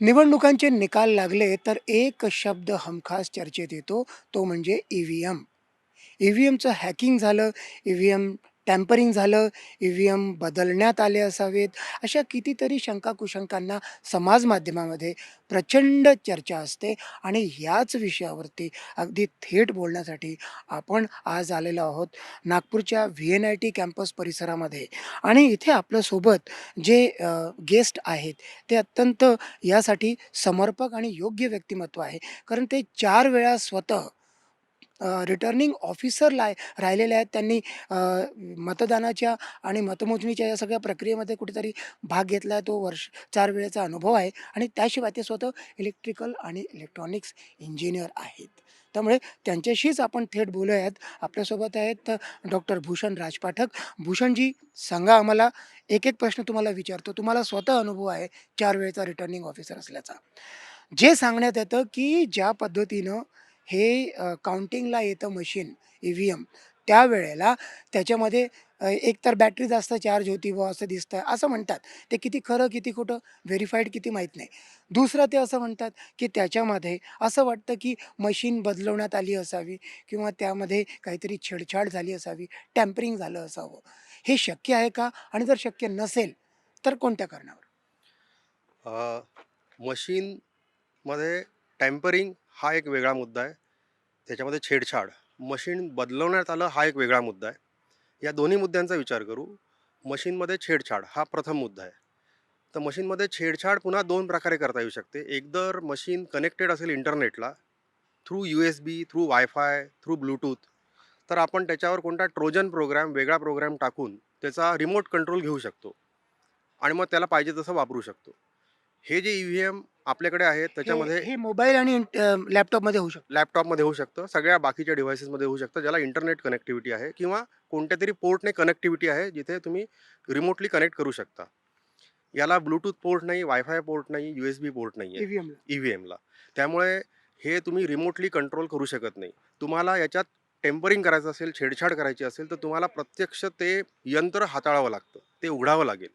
निवडणुकांचे निकाल लागले तर एक शब्द हमखास चर्चेत येतो तो म्हणजे E V M E V एमचं hacking झालं. ई व्ही एम टॅम्परिंग झालं ई व्ही एम बदलण्यात आले असावेत. अशा कितीतरी शंका कुशंकांना समाज माध्यमामध्ये प्रचंड चर्चा असते आणि याच विषयावरती अगदी थेट बोलण्यासाठी आपण आज आलेलो आहोत नागपूरच्या V N I T campus परिसरामध्ये. आणि इथे आपल्यासोबत जे गेस्ट आहेत ते अत्यंत यासाठी समर्पक आणि योग्य व्यक्तिमत्व आहे. कारण ते चार वेळा स्वतः रिटर्निंग ऑफिसर लाय राहिलेले आहेत. त्यांनी मतदानाच्या आणि मतमोजणीच्या या सगळ्या प्रक्रियेमध्ये कुठेतरी भाग घेतला आहे. तो वर्ष चार वेळेचा अनुभव आहे. आणि त्याशिवाय ते स्वतः इलेक्ट्रिकल आणि इलेक्ट्रॉनिक्स इंजिनियर आहेत. त्यामुळे त्यांच्याशीच आपण थेट बोलूयात. आपल्यासोबत आहेत डॉक्टर भूषण राजपाठक. भूषणजी सांगा आम्हाला एक एक प्रश्न तुम्हाला विचारतो. तुम्हाला स्वतः अनुभव आहे चार वेळेचा रिटर्निंग ऑफिसर असल्याचा. जे सांगण्यात येतं की ज्या पद्धतीनं हे काउंटिंगला येतं मशीन ई व्ही एम त्यावेळेला त्याच्यामध्ये एकतर बॅटरी जास्त चार्ज होती व असं दिसतं असं म्हणतात. ते किती खरं किती खोटं व्हेरीफाईड किती माहीत नाही. दुसरं ते असं म्हणतात की त्याच्यामध्ये असं वाटतं की मशीन बदलवण्यात आली असावी किंवा त्यामध्ये काहीतरी छेडछाड झाली असावी टॅम्परिंग झालं असावं. हे शक्य आहे का? आणि जर शक्य नसेल तर कोणत्या कारणावर? मशीनमध्ये टॅम्परिंग हा एक वेगळा मुद्दा आहे. त्याच्यामध्ये छेडछाड मशीन बदलवण्यात आलं हा एक वेगळा मुद्दा आहे. या दोन्ही मुद्द्यांचा विचार करू. मशीनमध्ये छेडछाड हा प्रथम मुद्दा आहे. तर मशीनमध्ये छेडछाड पुन्हा दोन प्रकारे करता येऊ शकते. एकदर मशीन कनेक्टेड असेल इंटरनेटला through U S B through wifi through Bluetooth तर आपण त्याच्यावर कोणता ट्रोजन प्रोग्राम वेगळा प्रोग्राम टाकून त्याचा रिमोट कंट्रोल घेऊ शकतो. आणि मग त्याला पाहिजे तसं वापरू शकतो. हे जे ई व्ही एम आपल्याकडे आहेत त्याच्यामध्ये हे- मोबाईल आणि लॅपटॉपमध्ये होऊ शकतं. लॅपटॉपमध्ये होऊ शकतं. सगळ्या बाकीच्या डिव्हायसेसमध्ये होऊ शकतं ज्याला इंटरनेट कनेक्टिव्हिटी आहे किंवा कोणत्या तरी पोर्टने कनेक्टिव्हिटी आहे जिथे तुम्ही रिमोटली कनेक्ट करू शकता. याला ब्लूटूथ पोर्ट नाही वायफाय पोर्ट नाही यू एस बी पोर्ट नाही आहे. ई व्ही एमला त्यामुळे हे तुम्ही रिमोटली कंट्रोल करू शकत नाही. तुम्हाला याच्यात टेम्परिंग करायचं असेल छेडछाड करायची असेल तर तुम्हाला प्रत्यक्ष ते यंत्र हाताळावं लागतं. ते उघडावं लागेल.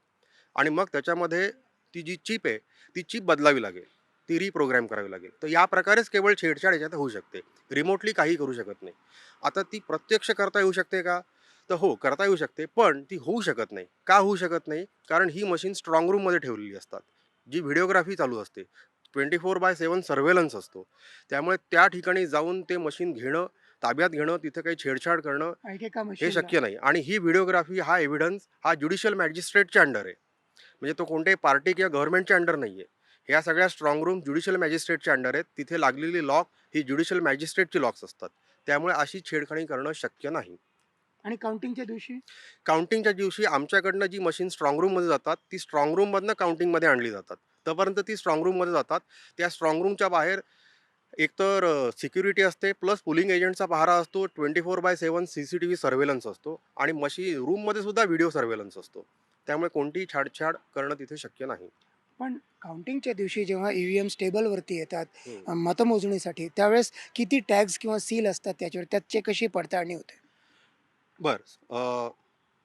आणि मग त्याच्यामध्ये ती जी चिप आहे ती चिप बदलावी लागेल ती रिप्रोग्रॅम करावी लागेल. तर या प्रकारेच केवळ छेडछाड याच्यात होऊ शकते. रिमोटली काही करू शकत नाही. आता ती प्रत्यक्ष करता येऊ शकते का? तर हो करता येऊ शकते पण ती होऊ शकत नाही. का होऊ शकत नाही? कारण ही मशीन स्ट्रॉंग रूममध्ये ठेवलेली असतात. जी व्हिडिओग्राफी चालू असते. Twenty four by seven surveillance असतो. त्यामुळे त्या ठिकाणी जाऊन ते मशीन घेणं ताब्यात घेणं तिथे काही छेडछाड करणं हे. शक्य नाही. आणि ही व्हिडिओग्राफी हा एव्हिडन्स हा ज्युडिशियल मॅजिस्ट्रेटच्या अंडर आहे. म्हणजे तो कोणत्याही पार्टी किंवा गव्हर्नमेंटच्या अंडर नाही आहे ह्या सगळ्या स्ट्रॉंग रूम ज्युडिशियल मॅजिस्ट्रेटच्या अंडर आहेत. तिथे लागलेली लॉक ही ज्युडिशियल मॅजिस्ट्रेटची लॉक्स असतात. त्यामुळे अशी छेडखाणी करणं शक्य नाही. आणि काउंटिंगच्या दिवशी? काउंटिंगच्या दिवशी आमच्याकडनं जी मशीन स्ट्रॉंग रूममध्ये जातात ती स्ट्रॉंग रूममधनं काउंटिंगमध्ये आणली जातात. तोपर्यंत ती स्ट्रॉंग रूममध्ये जातात. त्या स्ट्रॉंग रूमच्या बाहेर एकतर सिक्युरिटी असते प्लस पुलिंग एजंटचा पहारा असतो twenty four by seven C C T V surveillance असतो आणि मशी रूममध्ये सुद्धा व्हिडिओ सर्वेलन्स असतो. त्यामुळे कोणतीही छाडछाड करणं तिथे शक्य नाही. पण काउंटिंगच्या दिवशी जेव्हा ईव्हीएम स्टेबलवरती येतात मतमोजणीसाठी त्यावेळेस किती टॅग्स किंवा सील असतात त्याच्यावर? त्याची कशी पडताळणी होते? बरं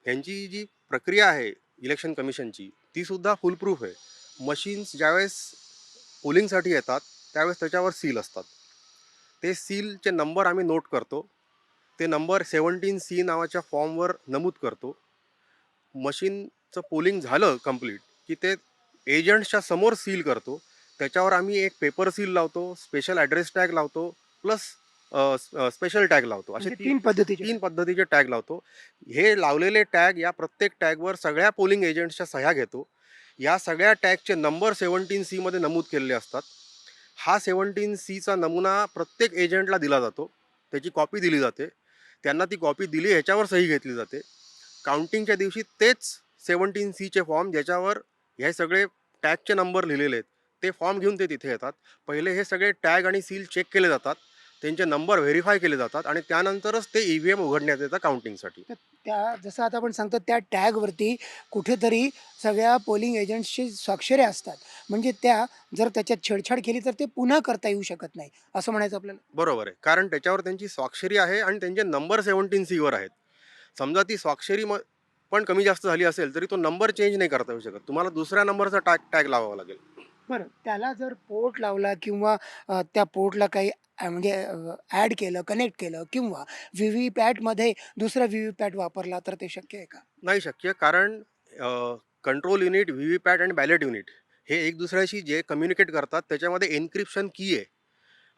ह्यांची जी प्रक्रिया आहे इलेक्शन कमिशनची ती सुद्धा फुलप्रूफ आहे. मशीन्स ज्यावेळेस पोलिंगसाठी येतात त्यावेळेस त्याच्यावर सील असतात. ते सीलचे नंबर आम्ही नोट करतो. ते नंबर सेवन्टीन सी नावाच्या फॉर्मवर नमूद करतो. मशीनचं पोलिंग झालं कंप्लीट की ते एजंट्सच्या समोर सील करतो. त्याच्यावर आम्ही एक पेपर सील लावतो स्पेशल ॲड्रेस टॅग लावतो प्लस स्पेशल टॅग लावतो. असे म्हणजे तीन तीन पद्धतीचे. तीन पद्धतीचे टॅग लावतो. हे लावलेले टॅग या प्रत्येक टॅगवर सगळ्या पोलिंग एजंट्सच्या सह्या घेतो. या सगळ्या टॅगचे नंबर सेवन्टीन सीमध्ये नमूद केलेले असतात. हा सेवन्टीन सीचा नमुना प्रत्येक एजंटला दिला जातो. त्याची कॉपी दिली जाते. त्यांना ती कॉपी दिली ह्याच्यावर सही घेतली जाते. काउंटिंगच्या दिवशी तेच सेवन्टीन सीचे फॉर्म ज्याच्यावर हे सगळे टॅगचे नंबर लिहिलेले आहेत. ते फॉर्म घेऊन ते तिथे येतात. पहिले हे सगळे टॅग आणि सील चेक केले जातात. त्यांचे नंबर व्हेरीफाय केले जातात आणि त्यानंतरच ते ई व्ही एम उघडण्यात येतं काउंटिंगसाठी. त्या जसं आता आपण सांगतो त्या टॅगवरती कुठेतरी सगळ्या पोलिंग एजंट्सची स्वाक्षरी असतात. म्हणजे त्या जर त्याच्यात छेडछाड केली तर ते पुन्हा करता येऊ शकत नाही असं म्हणायचं आपल्याला. बरोबर आहे. कारण त्याच्यावर त्यांची स्वाक्षरी आहे आणि त्यांचे नंबर सेवन्टीन सीवर आहेत. समजा ती स्वाक्षरी म पण कमी जास्त झाली असेल तरी तो नंबर चेंज नाही करता येऊ शकत तुम्हाला दुसऱ्या नंबरचा टॅग टॅग लावावा लागेल बरं त्याला जर पोर्ट लावला किंवा अ, त्या पोर्टला काही अ, म्हणजे ॲड केलं, कनेक्ट केलं किंवा व्ही-व्ही-पॅटमध्ये दुसरा व्ही-व्ही-पॅट वापरला तर ते शक्य आहे का? नाही शक्य कारण कंट्रोल युनिट, व्ही-व्ही-पॅट आणि बॅलेट युनिट हे एक दुसऱ्याशी जे कम्युनिकेट करतात त्याच्यामध्ये एन्क्रिप्शन की आहे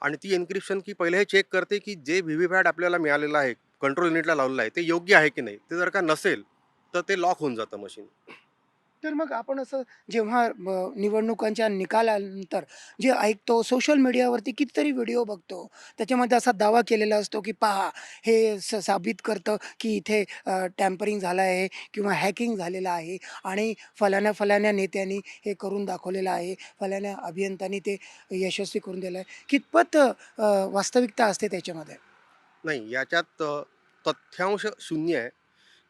आणि ती एन्क्रिप्शन की पहिले हे चेक करते की जे व्ही-व्ही-पॅट आपल्याला मिळालेलं आहे, कंट्रोल युनिटला लावलेलं आहे, ते योग्य आहे की नाही. ते जर का नसेल, तर ते लॉक होऊन जातं मशीन. तर मग आपण असं जेव्हा निवडणुकांच्या निकालानंतर जे ऐकतो, सोशल मीडियावरती कितीतरी व्हिडिओ बघतो. त्याच्यामध्ये असा दावा केलेला असतो, की पहा हे स साबित करतं, की इथे टॅम्परिंग झालं आहे किंवा हॅकिंग झालेलं आहे आणि फलाण्या-फलाण्या नेत्यांनी हे करून दाखवलेलं आहे. फलाण्या अभियंत्यांनी ते यशस्वी करून दिलं आहे. कितपत वास्तविकता असते त्याच्यामध्ये? नाही याच्यात तथ्यांश शून्य आहे.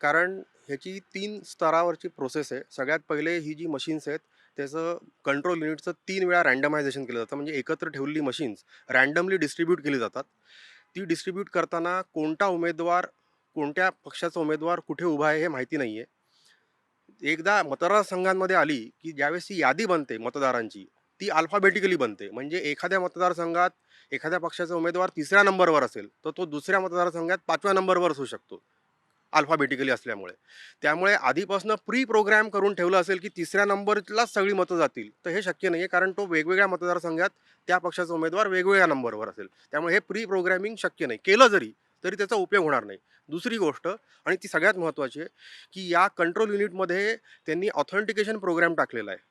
कारण ह्याची तीन स्तरावरची प्रोसेस आहे. सगळ्यात पहिले ही जी मशीन्स आहेत, त्याचं कंट्रोल युनिटचं तीन वेळा रँडमायझेशन केलं जातं. म्हणजे एकत्र ठेवलेली मशीन्स रँडमली डिस्ट्रीब्यूट केली जातात. ती डिस्ट्रीब्यूट करताना कोणता उमेदवार, कोणत्या पक्षाचा उमेदवार कुठे उभा आहे हे माहिती नाही आहे. एकदा मतदारसंघांमध्ये आली, की ज्यावेळेस ही यादी बनते मतदारांची, ती अल्फाबेटिकली बनते. म्हणजे एखाद्या मतदारसंघात एखाद्या पक्षाचा उमेदवार तिसऱ्या नंबरवर असेल, तर तो दुसऱ्या मतदारसंघात पाचव्या नंबरवर असू शकतो. अल्फाबेटिकली असल्यामुळे. त्यामुळे आधीपासून प्री प्रोग्राम करून ठेवलं असेल, की तिसऱ्या नंबरलाच सगळी मतं जातील. तर हे शक्य नाही आहे. कारण तो वेगवेगळ्या मतदारसंघात त्या पक्षाचा उमेदवार वेगवेगळ्या नंबरवर असेल. त्यामुळे हे प्री प्रोग्रॅमिंग शक्य नाही. केलं जरी, तरी त्याचा उपयोग होणार नाही. दुसरी गोष्ट आणि ती सगळ्यात महत्त्वाची आहे, की या कंट्रोल युनिटमध्ये त्यांनी ऑथेंटिकेशन प्रोग्राम टाकलेला आहे,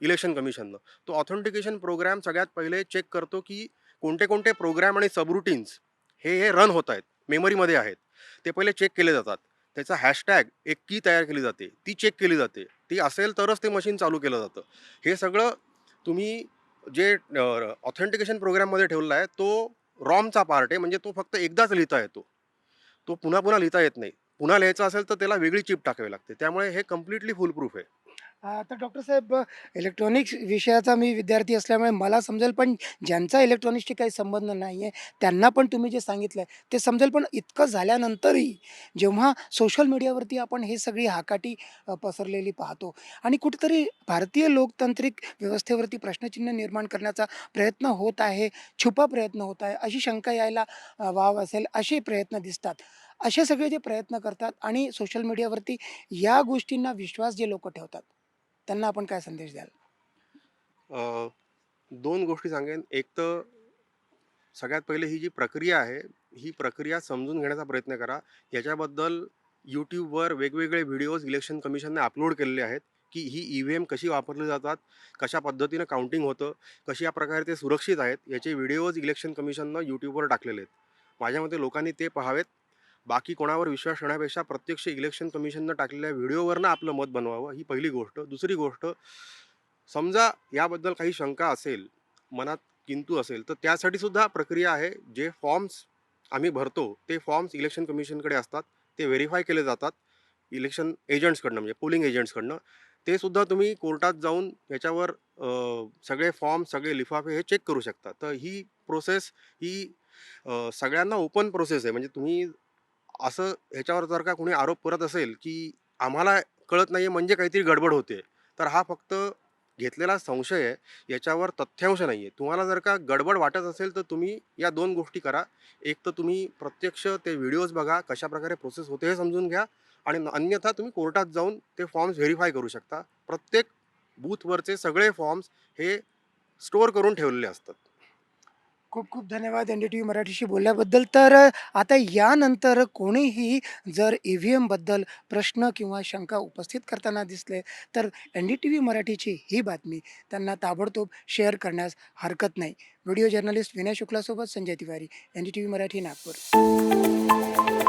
इलेक्शन कमिशननं. तो ऑथेंटिकेशन प्रोग्राम सगळ्यात पहिले चेक करतो, की कोणते-कोणते प्रोग्राम आणि सबरुटीन्स हे, हे रन होत आहेत, मेमरीमध्ये आहेत. ते पहिले चेक केले जातात. त्याचा हॅशटॅग एक की तयार केली जाते. ती चेक केली जाते. ती असेल तरच ते मशीन चालू केलं जातं. हे सगळं तुम्ही जे ऑथेंटिकेशन प्रोग्राममध्ये ठेवला आहे, तो रॉमचा पार्ट आहे. म्हणजे तो फक्त एकदाच लिहिता येतो. तो पुन्हा-पुन्हा लिहिता येत नाही. पुन्हा लिहायचा असेल, तर त्याला वेगळी चिप टाकावी लागते. त्यामुळे हे कम्प्लिटली फुल प्रूफ आहे. अ, तर डॉक्टर साहेब इलेक्ट्रॉनिक्स विषयाचा मी विद्यार्थी असल्यामुळे मला समजेल, पण ज्यांचा इलेक्ट्रॉनिक्सशी काही संबंध नाही आहे, त्यांना पण तुम्ही जे सांगितलं आहे ते समजेल. पण इतकं झाल्यानंतरही जेव्हा सोशल मीडियावरती आपण हे सगळी हाकाटी अ, पसरलेली पाहतो आणि कुठेतरी भारतीय लोकतांत्रिक व्यवस्थेवरती प्रश्नचिन्ह निर्माण करण्याचा प्रयत्न होत आहे, छुपा प्रयत्न होत आहे, अशी शंका यायला अ, वाव असेल, असे प्रयत्न दिसतात. असे सगळे जे प्रयत्न करतात आणि सोशल मीडियावरती या गोष्टींना विश्वास जे लोक ठेवतात, त्यांना आपण काय संदेश द्याल? अ, 2 गोष्टी सांगेन. एक तर सगळ्यात पहिले ही जी प्रक्रिया आहे, ही प्रक्रिया समजून घेण्याचा प्रयत्न करा. याच्याबद्दल यूट्यूबवर वेगवेगळे व्हिडिओज इलेक्शन कमिशनने अपलोड केलेले आहेत, की ही ई-व्ही-एम कशी वापरली जातात, कशा पद्धतीनं काउंटिंग होतं, कशा प्रकारे ते सुरक्षित आहेत, याचे व्हिडिओज इलेक्शन कमिशननं यूट्यूबवर टाकलेले आहेत. माझ्या मते लोकांनी ते पहावेत बाकी कोणावर विश्वास ठेवण्यापेक्षा प्रत्यक्ष इलेक्शन कमिशननं टाकलेल्या व्हिडिओवरनं आपलं मत बनवावं, ही पहिली गोष्ट. दुसरी गोष्ट, समजा याबद्दल काही शंका असेल, मनात किंतू असेल, तर त्यासाठी सुद्धा प्रक्रिया आहे. जे फॉर्म्स आम्ही भरतो, ते फॉर्म्स इलेक्शन कमिशनकडे असतात. ते व्हेरीफाय केले जातात इलेक्शन एजंट्सकडनं, म्हणजे पोलिंग एजंट्सकडनं. ते सुद्धा तुम्ही कोर्टात जाऊन याच्यावर सगळे फॉर्म, सगळे लिफाफे हे चेक करू शकता. तर ही प्रोसेस ही सगळ्यांना ओपन प्रोसेस आहे. म्हणजे तुम्ही असं ह्याच्यावर जर का कोणी आरोप करत असेल, की आम्हाला कळत नाही म्हणजे काहीतरी गडबड होते, तर हा फक्त घेतलेला संशय आहे. याच्यावर तथ्यांश नाही आहे तुम्हाला जर का गडबड वाटत असेल, तर तुम्ही या दोन गोष्टी करा. एक तर तुम्ही प्रत्यक्ष ते व्हिडिओज बघा, कशाप्रकारे प्रोसेस होते हे समजून घ्या आणि अन्यथा तुम्ही कोर्टात जाऊन ते फॉर्म्स व्हेरीफाय करू शकता. प्रत्येक बूथवरचे सगळे फॉर्म्स हे स्टोअर करून ठेवलेले असतात. खूप-खूप धन्यवाद एन-डी-टी-व्ही मराठीशी बोलल्याबद्दल. तर आता यानंतर कोणीही जर ई-व्ही-एमबद्दल प्रश्न किंवा शंका उपस्थित करताना दिसले, तर एन-डी-टी-व्ही मराठीची ही बातमी त्यांना ताबडतोब शेअर करण्यास हरकत नाही. व्हिडिओ जर्नलिस्ट विनय शुक्लासोबत संजय तिवारी, एन-डी-टी-व्ही मराठी, नागपूर.